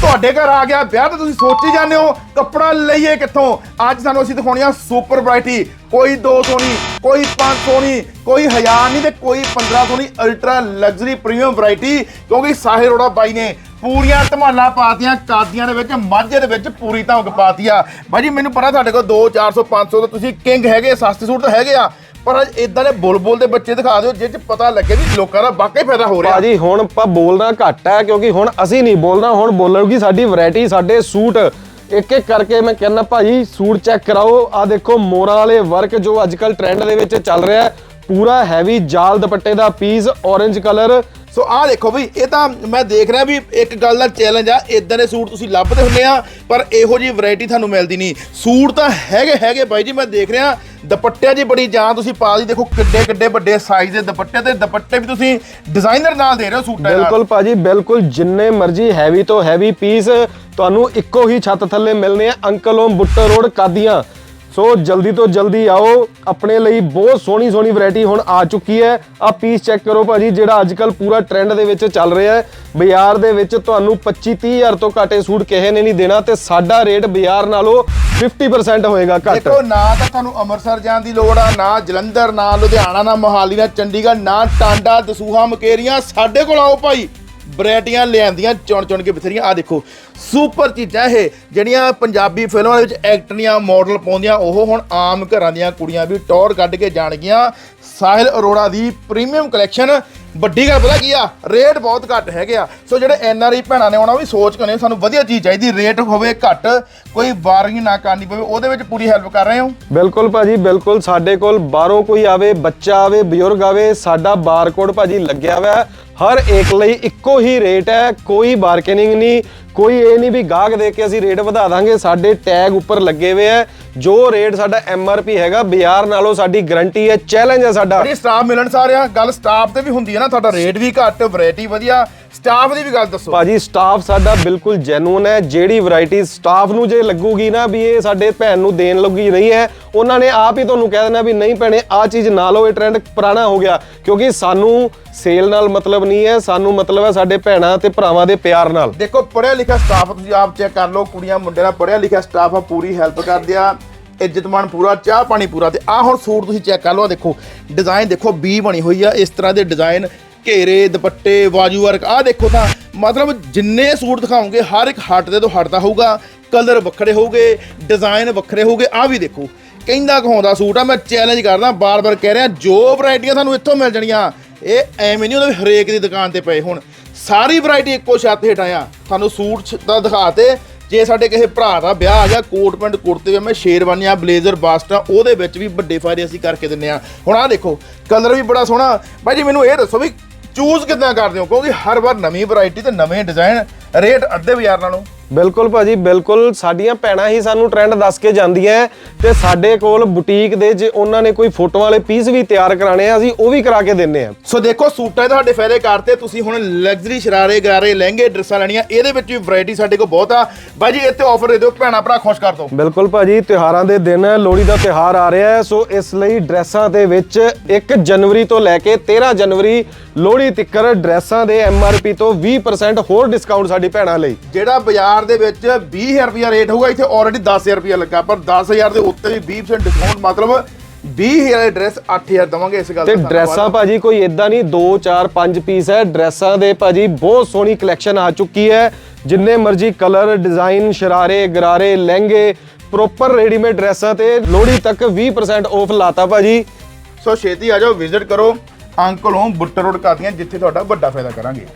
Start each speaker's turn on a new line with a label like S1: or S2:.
S1: ਤੁਹਾਡੇ ਘਰ ਆ ਗਿਆ, ਵਿਆਹ ਤਾਂ ਤੁਸੀਂ ਸੋਚੀ ਜਾਂਦੇ ਹੋ, ਕੱਪੜਾ ਲਈਏ ਕਿੱਥੋਂ? ਅੱਜ ਸਾਨੂੰ ਅਸੀਂ ਦਿਖਾਉਣੀਆਂ ਸੁਪਰ ਵੈਰਾਈਟੀ ਕੋਈ 200 ਨਹੀਂ ਕੋਈ 500 ਨਹੀਂ ਕੋਈ 1000 ਨਹੀਂ ਤੇ ਕੋਈ 1500 ਨਹੀਂ ਅਲਟਰਾ ਲਗਜ਼ਰੀ ਪ੍ਰੀਮੀਅਮ ਵੈਰਾਈਟੀ ਕਿਉਂਕਿ ਸਾਹਿਲ ਰੋੜਾ ਬਾਈ ਨੇ ਪੂਰੀਆਂ ਧਮਾਲਾਂ ਪਾਤੀਆਂ, ਕਾਦੀਆਂ ਦੇ ਵਿੱਚ, ਮਾਝੇ ਦੇ ਵਿੱਚ ਪੂਰੀ ਧਮਕ ਪਾਤੀ ਆ। ਬਾਈ ਜੀ, ਮੈਨੂੰ ਪਤਾ ਤੁਹਾਡੇ ਕੋਲ 2 400 500 ਤਾਂ ਤੁਸੀਂ ਕਿੰਗ ਹੈਗੇ, ਸਸਤੇ ਸੂਟ ਤਾਂ ਹੈਗੇ ਆ ਪਰ ਅੱਜ ਇਦਾਂ ਦੇ ਬੁਲਬੁਲ ਦੇ ਬੱਚੇ ਦਿਖਾ ਦਿਓ, ਜਿਹ ਚ ਪਤਾ ਲੱਗੇ ਵੀ ਲੋਕਾਂ ਦਾ ਵਾਕਈ ਫਾਇਦਾ ਹੋ ਰਿਹਾ।
S2: ਭਾਜੀ, ਹੁਣ ਆਪਾਂ ਬੋਲਣਾ ਘੱਟ ਹੈ, ਕਿਉਂਕਿ ਹੁਣ ਅਸੀਂ ਨਹੀਂ ਬੋਲਣਾ, ਹੁਣ ਬੋਲੂਗੀ ਸਾਡੀ ਵੈਰਾਈਟੀ, ਸਾਡੇ ਸੂਟ। ਇੱਕ ਇੱਕ ਕਰਕੇ ਮੈਂ ਕਹਿੰਦਾ, ਭਾਜੀ, ਸੂਟ ਚੈੱਕ ਕਰਾਓ। ਆ ਦੇਖੋ, ਮੋਰਾਂ ਵਾਲੇ ਵਰਕ ਜੋ ਅੱਜ ਕੱਲ ਟ੍ਰੈਂਡ ਦੇ ਵਿੱਚ ਚੱਲ ਰਿਹਾ ਹੈ, ਪੂਰਾ ਹੈਵੀ ਜਾਲ ਦੁਪੱਟੇ ਦਾ ਪੀਸ orange ਕਲਰ
S1: ਸੋ ਆਹ ਦੇਖੋ ਵੀ ਇਹ ਤਾਂ ਮੈਂ ਦੇਖ ਰਿਹਾ ਵੀ ਇੱਕ ਗੱਲ ਦਾ ਚੈਲੰਜ ਆ ਇਦਾਂ ਦੇ ਸੂਟ ਤੁਸੀਂ ਲੱਭਦੇ ਹੁੰਦੇ ਆ, ਪਰ ਇਹੋ ਜੀ ਵੈਰਾਈਟੀ ਤੁਹਾਨੂੰ ਮਿਲਦੀ ਨਹੀਂ। ਸੂਟ ਤਾਂ ਹੈਗੇ ਹੈਗੇ ਬਾਈ ਜੀ, ਮੈਂ ਦੇਖ ਰਿਹਾ, ਦੁਪੱਟਿਆਂ 'ਚ ਬੜੀ ਜਾਨ ਤੁਸੀਂ ਪਾ ਲਈ, ਦੇਖੋ ਕਿੱਡੇ ਕਿੱਡੇ ਵੱਡੇ ਸਾਈਜ਼ ਦੇ ਦੁਪੱਟੇ ਤੇ ਦੁਪੱਟੇ ਵੀ ਤੁਸੀਂ ਡਿਜ਼ਾਈਨਰ ਨਾਲ ਦੇ ਰਹੇ ਹੋ ਸੂਟਾਂ ਨਾਲ।
S2: ਬਿਲਕੁਲ ਭਾਜੀ, ਬਿਲਕੁਲ ਜਿੰਨੇ ਮਰਜ਼ੀ ਹੈਵੀ ਤੋਂ ਹੈਵੀ ਪੀਸ ਤੁਹਾਨੂੰ ਇੱਕੋ ਹੀ ਛੱਤ ਥੱਲੇ ਮਿਲਨੇ ਆ, uncle home Buttar road Qadian. So ਜਲਦੀ ਤੋਂ ਜਲਦੀ ਆਓ, ਆਪਣੇ ਲਈ ਬਹੁਤ ਸੋਹਣੀ ਸੋਹਣੀ ਵੈਰਾਈਟੀ ਹੁਣ ਆ ਚੁੱਕੀ ਹੈ। ਆ ਪੀਸ ਚੈੱਕ ਕਰੋ ਭਾਜੀ, ਜਿਹੜਾ ਅੱਜ ਕੱਲ ਪੂਰਾ ਟ੍ਰੈਂਡ ਦੇ ਵਿੱਚ ਚੱਲ ਰਿਹਾ ਹੈ। ਬਾਜ਼ਾਰ ਦੇ ਵਿੱਚ ਤੁਹਾਨੂੰ 25 ਹਜ਼ਾਰ ਤੋਂ ਘੱਟੇ ਸੂਟ ਕਿਸੇ ਨੇ ਨਹੀਂ ਦੇਣਾ ਤੇ ਸਾਡਾ ਰੇਟ ਬਾਜ਼ਾਰ ਨਾਲੋਂ 50% ਹੋਏਗਾ ਘੱਟ।
S1: ਦੇਖੋ, ਨਾ ਤਾਂ ਤੁਹਾਨੂੰ ਅੰਮ੍ਰਿਤਸਰ ਜਾਣ ਦੀ ਲੋੜ ਆ, ਨਾ ਜਲੰਧਰ, ਨਾ ਲੁਧਿਆਣਾ, ਨਾ ਮੋਹਾਲੀ, ਨਾ ਚੰਡੀਗੜ੍ਹ, ਨਾ ਟਾਂਡਾ, ਦਸੂਹਾ, ਮਕੇਰੀਆਂ ਸਾਡੇ ਕੋਲ ਆਓ ਭਾਈ। ਵੈਰਾਈਟੀਆਂ ਲਿਆਂਦੀਆਂ, ਚੁਣ ਚੁਣ ਕੇ ਬਥੇਰੀਆਂ ਆ ਦੇਖੋ, ਸੁਪਰ ਚੀਜ਼ਾਂ ਇਹ, ਜਿਹੜੀਆਂ ਪੰਜਾਬੀ ਫਿਲਮਾਂ ਦੇ ਵਿੱਚ ਐਕਟਰੀਆਂ ਮਾਡਲ ਪਾਉਂਦੀਆਂ, ਉਹ ਹੁਣ ਆਮ ਘਰਾਂ ਦੀਆਂ ਕੁੜੀਆਂ ਵੀ ਟੌਰ ਕੱਢ ਕੇ ਜਾਣਗੀਆਂ। ਸਾਹਿਲ ਅਰੋੜਾ ਦੀ ਪ੍ਰੀਮੀਅਮ ਕਲੈਕਸ਼ਨ ਵੱਡੀ ਗੱਲ ਪਤਾ ਕੀ ਆ? ਰੇਟ ਬਹੁਤ ਘੱਟ ਹੈਗੇ ਆ। ਸੋ ਜਿਹੜੇ ਐਨ ਆਰ ਆਈ ਭੈਣਾਂ ਨੇ ਆਉਣਾ ਵੀ ਸੋਚ ਕੇ ਨੇ ਸਾਨੂੰ ਵਧੀਆ ਚੀਜ਼ ਚਾਹੀਦੀ ਰੇਟ ਹੋਵੇ ਘੱਟ, ਕੋਈ ਵਾਰਿੰਗ ਨਾ ਕਰਨੀ ਪਵੇ, ਉਹਦੇ ਵਿੱਚ ਪੂਰੀ ਹੈਲਪ ਕਰ ਰਹੇ ਹੋ?
S2: ਬਿਲਕੁਲ ਭਾਜੀ, ਬਿਲਕੁਲ। ਸਾਡੇ ਕੋਲ ਬਾਹਰੋਂ ਕੋਈ ਆਵੇ, ਬੱਚਾ ਆਵੇ, ਬਜ਼ੁਰਗ ਆਵੇ, ਸਾਡਾ ਬਾਰਕੋਡ ਭਾਜੀ ਲੱਗਿਆ ਹੋਇਆ ਹੈ। ਹਰ ਇੱਕ ਲਈ ਇੱਕੋ ਹੀ ਰੇਟ ਹੈ, ਕੋਈ ਬਾਰਗੇਨਿੰਗ ਨਹੀਂ, ਕੋਈ ਇਹ ਨਹੀਂ ਵੀ ਗਾਹਕ ਦੇ ਕੇ ਅਸੀਂ ਰੇਟ ਵਧਾ ਦਾਂਗੇ, ਸਾਡੇ ਟੈਗ ਉੱਪਰ ਲੱਗੇ ਹੋਏ ਹੈ। ਜੋ ਰੇਟ ਸਾਡਾ ਐਮਆਰਪੀ ਹੈਗਾ, ਬਾਜ਼ਾਰ ਨਾਲੋਂ ਸਾਡੀ ਗਾਰੰਟੀ ਹੈ ਚੈਲੰਜ ਹੈ ਸਾਡਾ।
S1: ਸਟਾਫ ਮਿਲਣ ਸਾਰਿਆਂ, ਗੱਲ ਸਟਾਫ ਤੇ ਵੀ ਹੁੰਦੀ ਹੈ ਨਾ, ਤੁਹਾਡਾ ਰੇਟ ਵੀ ਘੱਟ ਵੈਰਾਈਟੀ ਵਧੀਆ ਸਟਾਫ ਦੀ ਵੀ ਗੱਲ ਦੱਸੋ।
S2: ਭਾਜੀ ਸਟਾਫ ਸਾਡਾ ਬਿਲਕੁਲ ਜੈਨੂਨ ਹੈ। ਜਿਹੜੀ ਵੈਰਾਈਟੀ ਸਟਾਫ ਨੂੰ ਜੇ ਲੱਗੂਗੀ ਨਾ ਵੀ ਇਹ ਸਾਡੇ ਭੈਣ ਨੂੰ ਦੇਣ ਲੱਗੀ ਨਹੀਂ ਹੈ ਉਹਨਾਂ ਨੇ ਆਪ ਹੀ ਤੁਹਾਨੂੰ ਕਹਿ ਦੇਣਾ ਵੀ ਨਹੀਂ ਭੈਣੇ ਆ ਚੀਜ਼ ਨਾ ਲਓ ਇਹ ਟ੍ਰੈਂਡ ਪੁਰਾਣਾ ਹੋ ਗਿਆ। ਕਿਉਂਕਿ ਸਾਨੂੰ ਸੇਲ ਨਾਲ ਮਤਲਬ ਨਹੀਂ ਹੈ ਸਾਨੂੰ ਮਤਲਬ ਹੈ ਸਾਡੇ ਭੈਣਾਂ ਤੇ ਭਰਾਵਾਂ ਦੇ ਪਿਆਰ ਨਾਲ।
S1: ਦੇਖੋ ਪੜਿਆ ਲਿਖਿਆ ਸਟਾਫ ਤੁਸੀਂ ਆਪ ਚੈੱਕ ਕਰ ਲਓ ਕੁੜੀਆਂ ਮੁੰਡੇ ਦਾ ਪੜਿਆ ਲਿਖਿਆ ਸਟਾਫ ਆ ਪੂਰੀ ਹੈਲਪ ਕਰਦੇ ਆ। ਇੱਜ਼ਤਮਾਨ ਪੂਰਾ ਚਾਹ ਪਾਣੀ ਪੂਰਾ। ਤੇ ਆ ਹੁਣ ਸੂਟ ਤੁਸੀਂ ਚੈੱਕ ਕਰ ਲਓ ਆਹ ਦੇਖੋ ਡਿਜ਼ਾਈਨ ਦੇਖੋ ਬੀ ਬਣੀ ਹੋਈ ਆ। ਇਸ ਤਰ੍ਹਾਂ ਦੇ ਡਿਜ਼ਾਈਨ ਘੇਰੇ, ਦੁਪੱਟੇ ਬਾਜੂ ਵਰਕ ਆ ਦੇਖੋ ਤਾਂ ਮਤਲਬ ਜਿੰਨੇ ਸੂਟ ਦਿਖਾਉਂਗੇ ਹਰ ਇੱਕ ਹੱਟ ਦੇ ਤੋਂ ਹਟਦਾ ਹੋਊਗਾ, ਕਲਰ ਵੱਖਰੇ ਹੋਊਗੇ ਡਿਜ਼ਾਈਨ ਵੱਖਰੇ ਹੋਊਗੇ ਆ ਵੀ ਦੇਖੋ। ਕਹਿੰਦਾ ਕਹਾਉਂਦਾ ਸੂਟ ਆ, ਮੈਂ ਚੈਲੰਜ ਕਰਦਾ, ਬਾਰ-ਬਾਰ ਕਹਿ ਰਿਹਾ, ਜੋ ਵੈਰਾਈਟੀਆਂ ਤੁਹਾਨੂੰ ਇੱਥੋਂ ਮਿਲ ਜਾਣੀਆਂ। ਇਹ ਐਵੇਂ ਨਹੀਂ ਹੁੰਦਾ ਵੀ ਹਰੇਕ ਦੀ ਦੁਕਾਨ ਤੇ ਪਏ ਹੁਣ। ਸਾਰੀ ਵੈਰਾਈਟੀ ਇੱਕੋ ਛੱਤ ਹੇਠ ਆਇਆ ਤੁਹਾਨੂੰ ਸੂਟ ਛ- ਤਾਂ ਦਿਖਾਤੇ ਜੇ ਸਾਡੇ ਕਿਸੇ ਭਰਾ ਦਾ ਵਿਆਹ ਆ ਗਿਆ, ਕੋਟ ਪੈਂਟ, ਕੁੜਤੇ ਵਿੱਚ ਮੈਂ ਸ਼ੇਰਵਾਨੀਆਂ ਬਲੇਜ਼ਰ, ਬਾਸਟਾਂ ਉਹਦੇ ਵਿੱਚ ਵੀ ਵੱਡੇ ਫਾਇਦੇ ਅਸੀਂ ਕਰਕੇ ਦਿੰਨੇ ਆ। ਹੁਣ ਆਹ ਦੇਖੋ, ਕਲਰ ਵੀ ਬੜਾ ਸੋਹਣਾ। ਬਾਈ ਜੀ, ਮੈਨੂੰ ਇਹ ਦੱਸੋ ਵੀ ਚੂਜ਼ ਕਿੱਦਾਂ ਕਰਦੇ ਹੋ? ਕਿਉਂਕਿ ਹਰ ਵਾਰ ਨਵੀਂ ਵੈਰਾਈਟੀ ਤੇ ਨਵੇਂ ਡਿਜ਼ਾਈਨ ਰੇਟ ਅੱਧੇ ਬਾਜ਼ਾਰ ਨਾਲੋਂ
S2: ਬਿਲਕੁਲ ਭਾਜੀ ਬਿਲਕੁਲ। ਸਾਡੀਆਂ ਭੈਣਾਂ ਹੀ ਸਾਨੂੰ ਟ੍ਰੈਂਡ ਦੱਸ ਕੇ ਜਾਂਦੀਆਂ ਤੇ ਸਾਡੇ ਕੋਲ ਬੁਟੀਕ ਦੇ ਜੇ ਉਹਨਾਂ ਨੇ ਕੋਈ ਫੋਟੋ ਵਾਲੇ ਪੀਸ ਵੀ ਤਿਆਰ ਕਰਾਣੇ ਆ ਅਸੀਂ ਉਹ ਵੀ ਕਰਾ ਕੇ ਦਿੰਨੇ ਆ।
S1: ਸੋ ਦੇਖੋ ਸੂਟਾਂ ਦੇ ਤੁਹਾਡੇ ਫਾਇਦੇ ਕਰਤੇ ਤੁਸੀਂ ਹੁਣ ਲਗਜ਼ਰੀ ਸ਼ਰਾਰੇ ਗਰਾਰੇ ਲਹਿੰਗੇ ਡਰੈਸਾਂ ਲੈਣੀਆਂ ਇਹਦੇ ਵਿੱਚ ਵੀ ਵੈਰਾਈਟੀ ਸਾਡੇ ਕੋਲ ਬਹੁਤ ਆ। ਬਾਈ ਜੀ ਇੱਥੇ ਆਫਰ ਦੇ ਦਿਓ ਭੈਣਾ ਭਰਾ ਖੁਸ਼ ਕਰ ਦਿਓ
S2: ਬਿਲਕੁਲ ਭਾਜੀ ਤਿਉਹਾਰਾਂ ਦੇ ਦਿਨ ਲੋਹੜੀ ਦਾ ਤਿਉਹਾਰ ਆ ਰਿਹਾ ਹੈ ਸੋ ਇਸ ਲਈ ਡਰੈਸਾਂ ਦੇ ਵਿੱਚ 1 ਜਨਵਰੀ ਤੋਂ ਲੈ ਕੇ 13 ਜਨਵਰੀ ਲੋਹੜੀ ਤੱਕਰ ਡਰੈਸਾਂ ਦੇ ਐਮਆਰਪੀ ਤੋਂ 20% ਹੋਰ ਡਿਸਕਾਊਂਟ ਸਾਡੀ ਭੈਣਾਂ ਲਈ।
S1: ਜਿਹੜਾ ਬਾਜ਼ਾਰ ਦੇ ਵਿੱਚ 20000 ਰੁਪਿਆ ਰੇਟ ਹੋਊਗਾ। ਇੱਥੇ ਆਲਰੇਡੀ 10000 ਰੁਪਿਆ ਲੱਗਾ। ਪਰ 10000 ਦੇ ਉੱਤੇ ਵੀ 20% ਡਿਸਕਾਊਂਟ ਮਤਲਬ 20000 ਦੇ ਡਰੈਸ 8000 ਦਵਾਂਗੇ ਇਸ ਗੱਲ
S2: ਤੇ। ਡਰੈਸਾਂ ਭਾਜੀ ਕੋਈ ਇਦਾਂ ਨਹੀਂ 2 4 5 ਪੀਸ ਹੈ। ਡਰੈਸਾਂ ਦੇ ਭਾਜੀ ਬਹੁਤ ਸੋਹਣੀ ਕਲੈਕਸ਼ਨ ਆ ਚੁੱਕੀ ਹੈ। ਜਿੰਨੇ ਮਰਜ਼ੀ ਕਲਰ ਡਿਜ਼ਾਈਨ ਸ਼ਰਾਰੇ ਗਰਾਰੇ ਲਹਿੰਗੇ ਪ੍ਰੋਪਰ ਰੈਡੀਮੇਡ ਡਰੈਸਾਂ ਤੇ ਲੋਹੜੀ ਤੱਕ 20% ਆਫ ਲਾਤਾ ਭਾਜੀ।
S1: ਸੋ ਛੇਤੀ ਆ ਜਾਓ ਵਿਜ਼ਿਟ ਕਰੋ। Uncle home Buttar road Qadian ਜਿੱਥੇ ਤੁਹਾਡਾ ਵੱਡਾ ਫਾਇਦਾ ਕਰਾਂਗੇ।